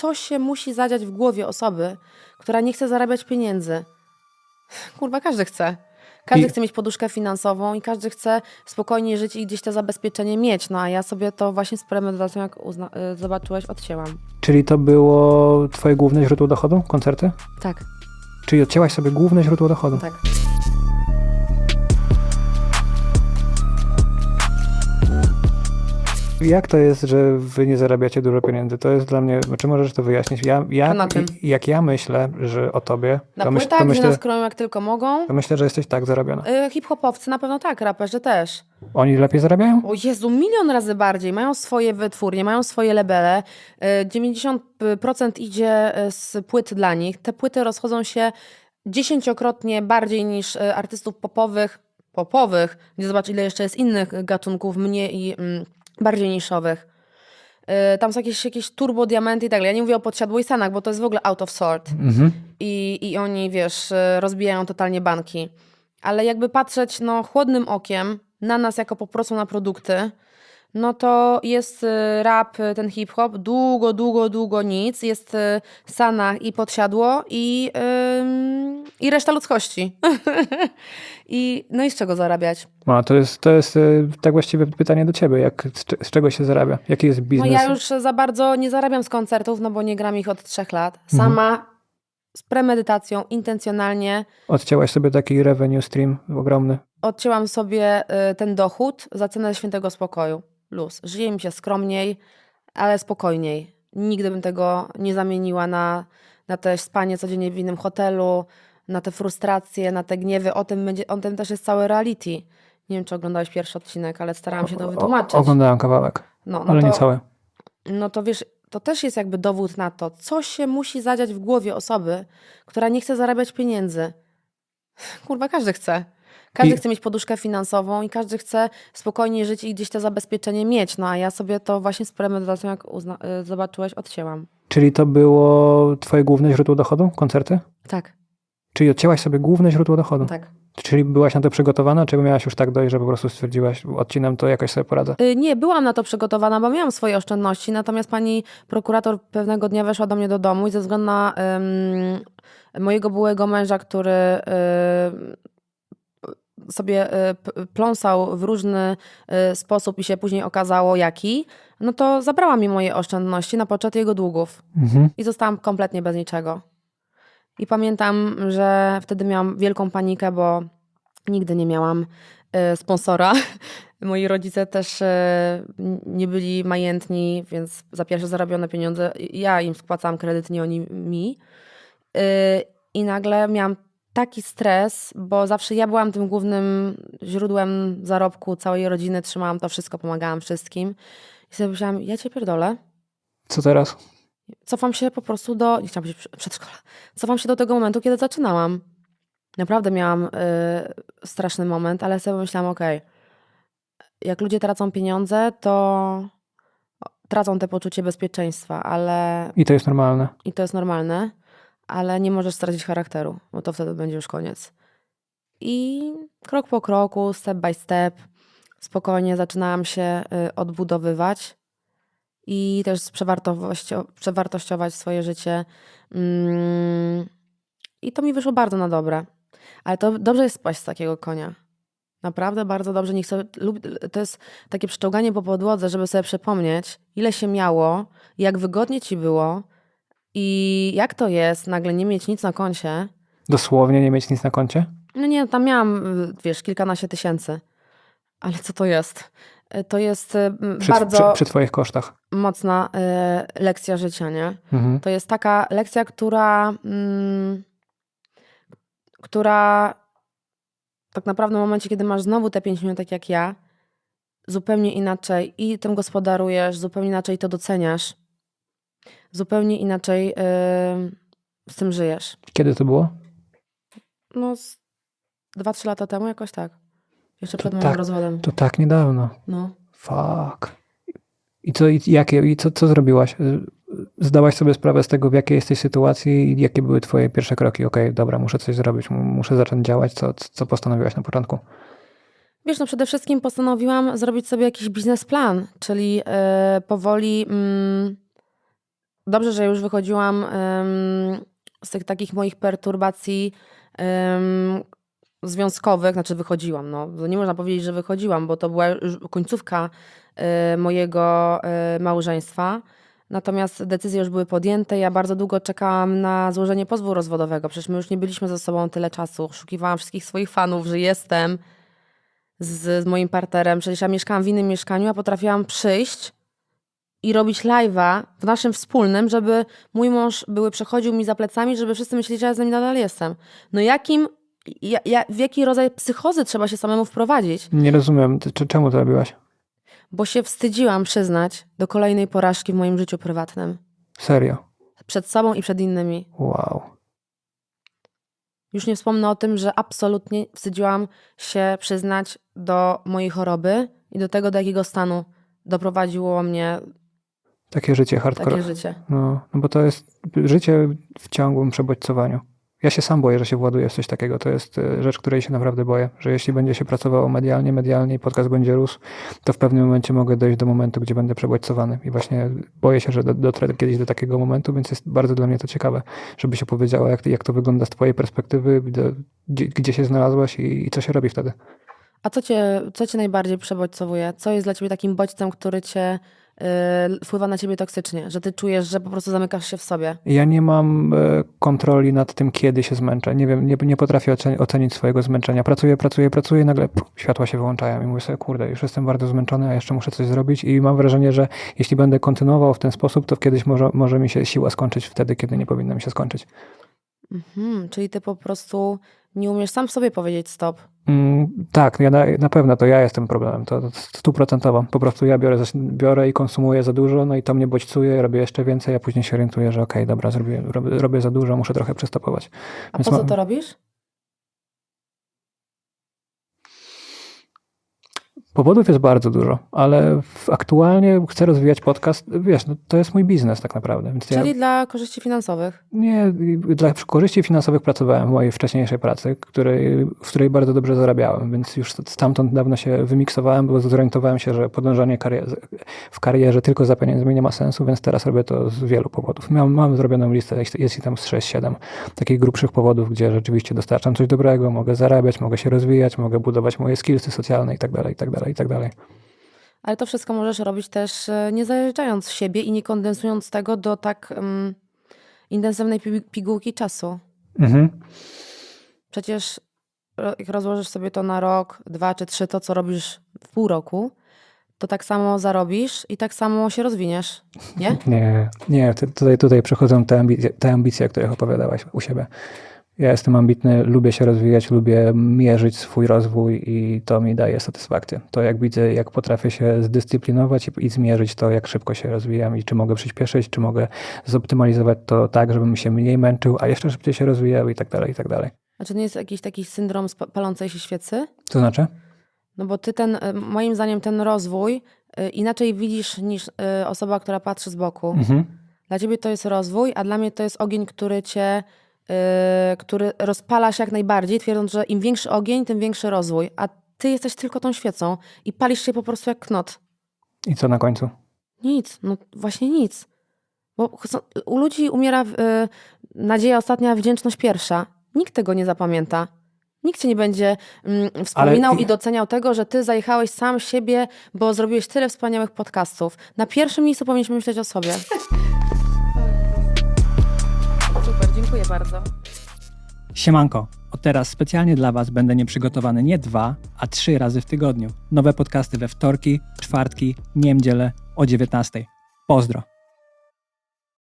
co się musi zadziać w głowie osoby, która nie chce zarabiać pieniędzy. Kurwa, każdy chce. Każdy I- chce mieć poduszkę finansową i każdy chce spokojnie żyć i gdzieś to zabezpieczenie mieć. No a ja sobie to właśnie z premedytacją, jak uzna- y, zobaczyłeś, odcięłam. Czyli to było twoje główne źródło dochodu? Koncerty? Tak, Czyli odcięłaś sobie główne źródło dochodu? tak. Jak to jest, że wy nie zarabiacie dużo pieniędzy? To jest dla mnie, czy możesz to wyjaśnić? Ja, ja, na czym? Jak ja myślę, że o tobie, Na to, myśl, płytach, to, myślę, nas kroją jak tylko mogą. to myślę, że jesteś tak zarobiona. Y, Hip-hopowcy na pewno tak, raperzy też. Oni lepiej zarabiają? O Jezu, milion razy bardziej. Mają swoje wytwórnie, mają swoje labele. Y, 90% idzie y, z płyt dla nich. Te płyty rozchodzą się dziesięciokrotnie bardziej niż y, artystów popowych. Popowych, gdzie zobacz, ile jeszcze jest innych gatunków, mniej i mm, bardziej niszowych. Y, Tam są jakieś, jakieś turbo diamenty i tak dalej. Ja nie mówię o podsiadłych bo to jest w ogóle out of sort Mhm. i, i oni, wiesz, y, rozbijają totalnie banki. Ale jakby patrzeć no, chłodnym okiem na nas jako po prostu na produkty, no to jest y, rap, y, ten hip-hop, długo, długo, długo nic. Jest y, Sanach i Podsiadło i, ym, i reszta ludzkości. I, no i z czego zarabiać? No, to jest, to jest tak właściwie pytanie do ciebie. Jak, z, z czego się zarabia? Jaki jest No biznes? ja już za bardzo nie zarabiam z koncertów, no bo nie gram ich od trzech lat. Sama z premedytacją, intencjonalnie Odcięłaś sobie taki revenue stream ogromny. odcięłam sobie ten dochód za cenę świętego spokoju. Luz. Żyje mi się skromniej, ale spokojniej. Nigdy bym tego nie zamieniła na, na te spanie codziennie w innym hotelu, na te frustracje, na te gniewy. O tym, będzie, o tym też jest całe reality. Nie wiem, czy oglądałeś pierwszy odcinek, ale starałam się to O- wytłumaczyć. Oglądałem kawałek, No, no ale to, nie cały. no to wiesz, to też jest jakby dowód na to, co się musi zadziać w głowie osoby, która nie chce zarabiać pieniędzy. Kurwa, każdy chce. Każdy I- chce mieć poduszkę finansową i każdy chce spokojnie żyć i gdzieś to zabezpieczenie mieć. No a ja sobie to właśnie z premedytacją, jak uzna- y, zobaczyłeś, odcięłam. Czyli to było twoje główne źródło dochodu? Koncerty? Tak, Czyli odcięłaś sobie główne źródło dochodu? tak. Czyli byłaś na to przygotowana, czy miałaś już tak dojść, że po prostu stwierdziłaś, odcinam to, jakoś sobie poradzę? Y, Nie, byłam na to przygotowana, bo miałam swoje oszczędności, natomiast pani prokurator pewnego dnia weszła do mnie do domu i ze względu na ym, mojego byłego męża, który y, sobie p- pląsał w różny y, sposób i się później okazało jaki, no to zabrała mi moje oszczędności na poczet jego długów Mhm. i zostałam kompletnie bez niczego. I pamiętam, że wtedy miałam wielką panikę, bo nigdy nie miałam e, sponsora. Moi rodzice też e, nie byli majętni, więc za pierwsze zarobione pieniądze ja im spłacałam kredyt, nie oni mi. E, I nagle miałam taki stres, bo zawsze ja byłam tym głównym źródłem zarobku całej rodziny, trzymałam to wszystko, pomagałam wszystkim. I sobie myślałam, ja cię pierdolę, Co teraz? cofam się po prostu do, nie chciałam powiedzieć prze- przedszkola, cofam się do tego momentu, kiedy zaczynałam. Naprawdę miałam y, straszny moment, ale sobie myślałam, okej, jak ludzie tracą pieniądze, to tracą te poczucie bezpieczeństwa, ale I to jest normalne. i to jest normalne, ale nie możesz stracić charakteru, bo to wtedy będzie już koniec. I krok po kroku, step by step, spokojnie zaczynałam się y, odbudowywać i też przewartościo- przewartościować swoje życie. Mm, I to mi wyszło bardzo na dobre. Ale to dobrze jest spaść z takiego konia. Naprawdę bardzo dobrze. Sobie, lub, to jest takie przyczołganie po podłodze, żeby sobie przypomnieć, ile się miało, jak wygodnie ci było i jak to jest nagle nie mieć nic na koncie. Dosłownie nie mieć nic na koncie? No nie, tam miałam, wiesz, kilkanaście tysięcy. Ale co to jest? Y, To jest y, Przy, bardzo przy, przy twoich kosztach. mocna y, lekcja życia, nie? Mhm. To jest taka lekcja, która, mm, która tak naprawdę w momencie, kiedy masz znowu te 5 minut, tak jak ja, zupełnie inaczej i tym gospodarujesz, zupełnie inaczej to doceniasz, zupełnie inaczej y, z tym żyjesz. Kiedy to było? No, z 2-3 lata temu jakoś tak. Jeszcze przed To moim tak. rozwodem. To tak niedawno. No. Fuck. I co, i jakie, i co, co zrobiłaś? Y, Zdałaś sobie sprawę z tego, w jakiej jesteś sytuacji i jakie były twoje pierwsze kroki? Okej, dobra, muszę coś zrobić, mu- muszę zacząć działać. Co, co postanowiłaś na początku? Wiesz, no przede wszystkim postanowiłam zrobić sobie jakiś biznesplan, czyli e, powoli mm, dobrze, że już wychodziłam z tych takich moich perturbacji związkowych, znaczy wychodziłam, no nie można powiedzieć, że wychodziłam, bo to była już końcówka e, mojego e, małżeństwa. Natomiast decyzje już były podjęte. Ja bardzo długo czekałam na złożenie pozwu rozwodowego. Przecież my już nie byliśmy ze sobą tyle czasu. Szukiwałam wszystkich swoich fanów, że jestem z, z moim partnerem. Przecież ja mieszkałam w innym mieszkaniu, a potrafiłam przyjść i robić live'a w naszym wspólnym, żeby mój mąż były przechodził mi za plecami, żeby wszyscy myśleli, że ja z nim nadal jestem. No jakim, ja, ja, w jaki rodzaj psychozy trzeba się samemu wprowadzić? Nie rozumiem, ty- czemu to robiłaś? Bo się wstydziłam przyznać do kolejnej porażki w moim życiu prywatnym. Serio? Przed sobą i przed innymi. Wow. Już nie wspomnę o tym, że absolutnie wstydziłam się przyznać do mojej choroby i do tego, do jakiego stanu doprowadziło mnie Takie życie hardcore. takie życie. No, no bo to jest życie w ciągłym przebodźcowaniu. Ja się sam boję, że się właduję w coś takiego. To jest e, rzecz, której się naprawdę boję. Że jeśli będzie się pracowało medialnie, medialnie i podcast będzie rósł, to w pewnym momencie mogę dojść do momentu, gdzie będę przebodźcowany. I właśnie boję się, że do- dotrę kiedyś do takiego momentu, więc jest bardzo dla mnie to ciekawe, żeby się powiedziało, jak, jak to wygląda z twojej perspektywy, gdzie, gdzie, gdzie się znalazłaś i, i co się robi wtedy. A co cię, co cię najbardziej przebodźcowuje? Co jest dla ciebie takim bodźcem, który cię y, wpływa na ciebie toksycznie? Że ty czujesz, że po prostu zamykasz się w sobie? Ja nie mam e, kontroli nad tym, kiedy się zmęczę. Nie wiem, nie, nie potrafię oceni- ocenić swojego zmęczenia. Pracuję, pracuję, pracuję i nagle pff, światła się wyłączają i mówię sobie, kurde, już jestem bardzo zmęczony, a jeszcze muszę coś zrobić i mam wrażenie, że jeśli będę kontynuował w ten sposób, to kiedyś może, może mi się siła skończyć wtedy, kiedy nie powinna mi się skończyć. Mhm, czyli ty po prostu nie umiesz sam sobie powiedzieć stop. Mm, tak, ja na, na pewno to ja jestem problemem, to to stuprocentowo. Po prostu ja biorę, biorę i konsumuję za dużo, no i to mnie bodźcuje, robię jeszcze więcej, a później się orientuję, że okej, dobra, zrobię, robię, robię za dużo, muszę trochę przystopować. A Więc po co to robisz? Powodów jest bardzo dużo, ale aktualnie chcę rozwijać podcast. Wiesz, no, to jest mój biznes tak naprawdę. Więc Czyli ja dla korzyści finansowych. nie, dla korzyści finansowych pracowałem w mojej wcześniejszej pracy, której, w której bardzo dobrze zarabiałem, więc już stamtąd dawno się wymiksowałem, bo zorientowałem się, że podążanie karier- w karierze tylko za pieniędzmi nie ma sensu, więc teraz robię to z wielu powodów. Mam, mam zrobioną listę, jest ich tam z 6-7 takich grubszych powodów, gdzie rzeczywiście dostarczam coś dobrego, mogę zarabiać, mogę się rozwijać, mogę budować moje skillsy socjalne i tak dalej, i tak dalej. Ale to wszystko możesz robić też e, nie zajeżdżając siebie i nie kondensując tego do tak um, intensywnej pi- pigułki czasu. Mhm. Przecież jak rozłożysz sobie to na rok, dwa czy trzy, to co robisz w pół roku, to tak samo zarobisz i tak samo się rozwiniesz, nie? Nie, nie, tutaj, tutaj przechodzą te ambicje, te ambicje, o których opowiadałaś u siebie. Ja jestem ambitny, lubię się rozwijać, lubię mierzyć swój rozwój i to mi daje satysfakcję. To jak widzę, jak potrafię się zdyscyplinować i, i zmierzyć to, jak szybko się rozwijam i czy mogę przyspieszyć, czy mogę zoptymalizować to tak, żebym się mniej męczył, a jeszcze szybciej się rozwijał i tak dalej, i tak dalej. A czy nie jest jakiś taki syndrom palącej się świecy? To znaczy? No bo ty ten, e, moim zdaniem ten rozwój e, inaczej widzisz niż e, osoba, która patrzy z boku. Mhm. Dla ciebie to jest rozwój, a dla mnie to jest ogień, który cię, który rozpala się jak najbardziej, twierdząc, że im większy ogień, tym większy rozwój. A ty jesteś tylko tą świecą i palisz się po prostu jak knot. I co na końcu? Nic, no właśnie nic. Bo u ludzi umiera yy, nadzieja ostatnia, wdzięczność pierwsza. Nikt tego nie zapamięta. Nikt cię nie będzie mm, wspominał Ale- i doceniał tego, że ty zajechałeś sam siebie, bo zrobiłeś tyle wspaniałych podcastów. Na pierwszym miejscu powinniśmy myśleć o sobie. bardzo. Siemanko, od teraz specjalnie dla Was będę nieprzygotowany nie dwa, a trzy razy w tygodniu. Nowe podcasty we wtorki, czwartki, niedzielę o 19. Pozdro!